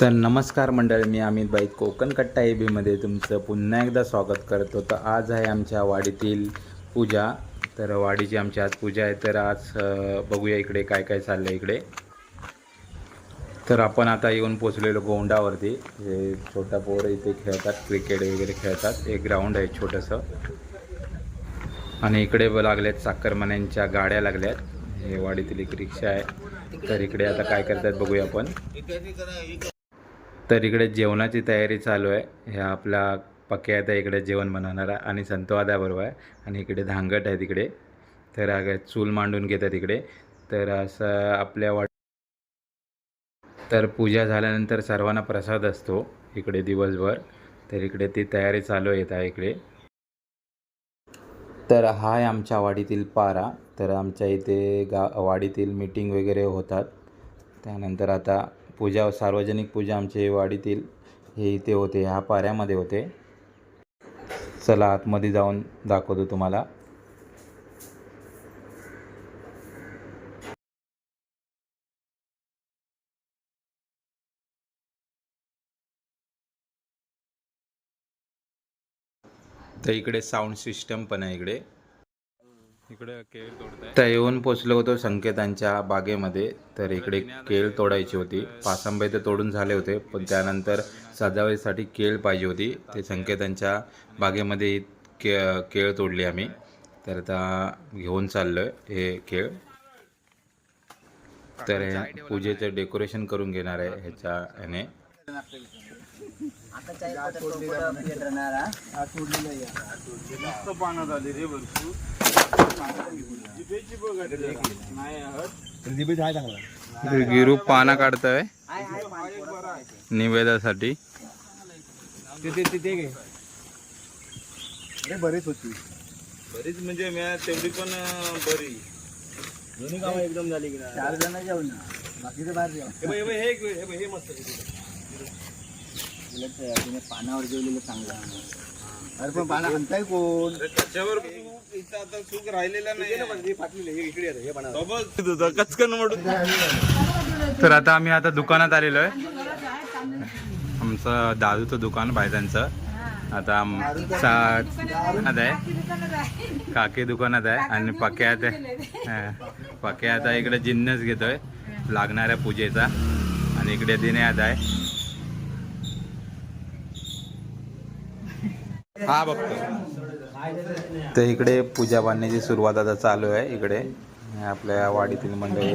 तर नमस्कार मंडळ मी अमित बाई कोकण कट्टा ए बीमध्ये तुमचं पुन्हा एकदा स्वागत करतो. तर आज आहे आमच्या वाडीतील पूजा. तर वाडीची आमची आज पूजा आहे. तर आज बघूया इकडे काय काय चाललं इकडे. तर आपण आता येऊन पोचलेलो गोंडावरती. हे छोटा पोरं इथे खेळतात क्रिकेट वगैरे खेळतात. एक ग्राउंड आहे छोटंसं. आणि इकडे लागल्यात साखरमान्यांच्या गाड्या लागल्यात. हे वाडीतील एक रिक्षा आहे. तर इकडे आता काय करतात बघूया आपण. तर इकडे जेवणाची तयारी चालू आहे. ह्या आपला पक्या आता इकडे जेवण बनवणारा आणि संतवादा बरोबर आहे आणि इकडे धांगट आहे तिकडे. तर अग चूल मांडून घेतात इकडे. तर असं आपल्या वाट तर पूजा झाल्यानंतर सर्वांना प्रसाद असतो इकडे दिवसभर. तर इकडे ती तयारी चालू येत आहे इकडे. तर हा आहे आमच्या वाडीतील पारा. तर आमच्या इथे गा वाडीतील मीटिंग वगैरे होतात. त्यानंतर आता पूजा सार्वजनिक पूजा आमचे वाडीतील हे इथे होते ह्या पाऱ्यामध्ये होते. चला आतमध्ये जाऊन दाखवतो तुम्हाला. तर इकडे साऊंड सिस्टम पण आहे इकडे. तर येऊन पोचलो होतो संकेतांच्या बागेमध्ये. तर इकडे केळ तोडायची होती. पासांबे तर तोडून झाले होते पण त्यानंतर सजावटीसाठी केळ पाहिजे होती. ते संकेतांच्या बागेमध्ये ही के केळ तोडली आम्ही. तर आता घेऊन चाललो हे केळ. तर हे पूजेचं डेकोरेशन करून घेणार आहे ह्याच्या ह्याने. गिरू पाना काढतोय. निवेदासाठी. बरीच होती. बरीच म्हणजे मी तेवढी पण बरी. दोन्ही कामं एकदम झाली की चार जण जाऊ ना. बाकीचं बाहेर जाऊ. हे हे मस्त पानावर जेवलेलं चांगलं. अरे पण पाना आणताय कोण? त्याच्यावर आता सुख राहिलेला नाही हे हे कचकन तर आता आम्ही आता दुकानात आलेलो आहे. आमचं दादूचं दुकान भायजांचं आता दुकानात आहे. काकी दुकानात आहे आणि पक्यात आहे पक्या आता इकडे जिन्नस घेतोय लागणाऱ्या पूजेचा. आणि इकडे दिन्यात आहे. हा बघतो. तर इकडे पूजा बांधण्याची सुरुवात आता चालू आहे इकडे आपल्या वाडीतील मंडळी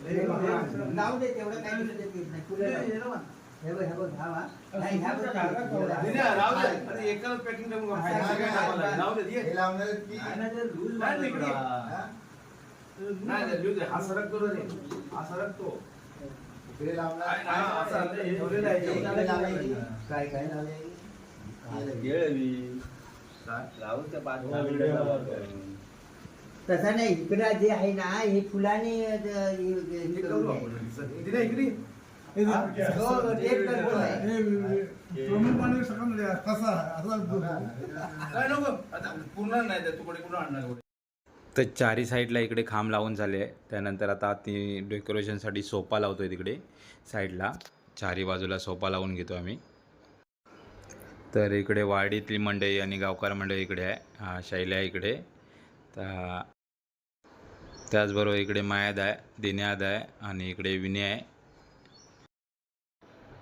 नाव दे तेवढं काही नाही देत येत नाही. तुला नाव. हे बघ, हे बघ, हा वा. नाही, ह्या बघ, तेवढा. एकच पॅकिंग हा. सरक करू दे हा सरकतो काय काय लावलंय? तसं नाही इकडं जे आहे ना हे फुलाने अ, करून आहे. हो, तेच करतोय. काय नको आता पूर्ण नाही त्या तुकडे कुठं आणणार तर चारी साईडला इकडे खांब लावून झाले. आहे त्यानंतर आता ती डेकोरेशनसाठी सोफा लावतोय तिकडे साईडला. चारी बाजूला सोफा लावून घेतो आम्ही. तर इकडे वाडीतली मंडळी आणि गावकार मंडळी इकडे आहे हा शैल्या आहे इकडे. तर त्याचबरोबर इकडे मायाद आहे दिन्याद आहे आणि इकडे विनय आहे.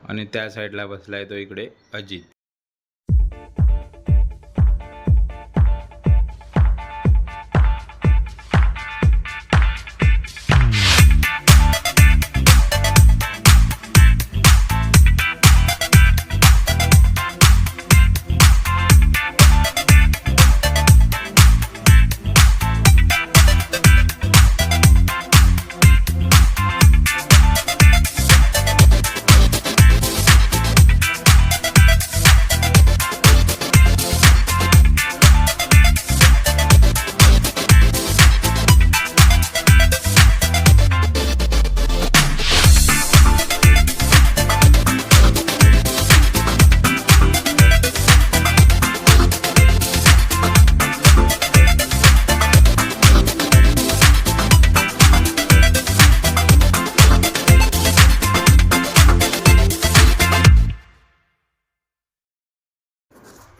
आणि त्या साईडला बसला आहे तो इकडे अजित.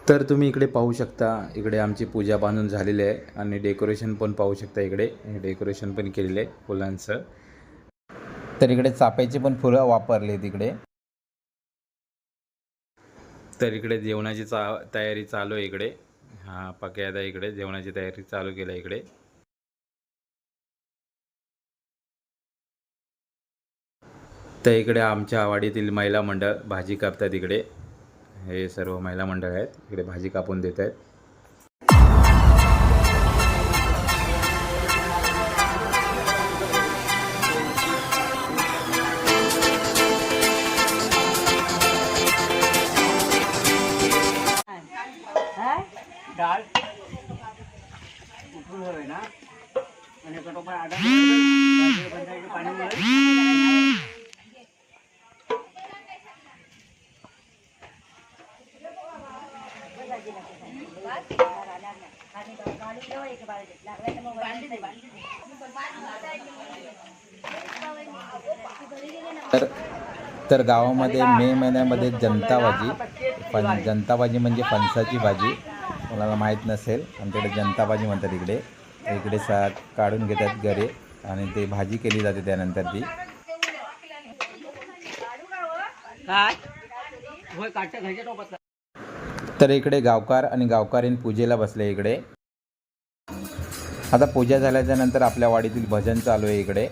तर तुम्ही इकडे पाहू शकता इकडे आमची पूजा बांधून झालेली आहे आणि डेकोरेशन पण पाहू शकता इकडे. डेकोरेशन पण केलेलं आहे फुलांचं. तर इकडे चाफ्याची पण फुलं वापरली तिकडे तर इकडे जेवणाची चा तयारी चालू आहे इकडे. हा पक्यादा इकडे जेवणाची तयारी चालू केली आहे इकडे. तर इकडे आमच्या आवाडीतील महिला मंडळ भाजी कापतात इकडे. हे सर्व महिला मंडळ आहेत. इकडे भाजी कापून देत आहेत. डाळ. उठून हवे ना. आणि पाणी तर तर गावामध्ये मे महिन्यामध्ये जनता भाजी पण जनता भाजी म्हणजे फणसाची भाजी. कोणाला माहीत नसेल आमच्याकडे जनता भाजी म्हणतात इकडे. इकडे सा काढून घेतात गरे आणि ते भाजी केली जाते त्यानंतर ती. तर इकडे गावकार आणि गावकारीण पूजेला बसले इकडे. आता पूजा झाल्याच्यानंतर आपल्या वाडीतील भजन चालू आहे इकडे.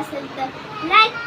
असेल तर लाईक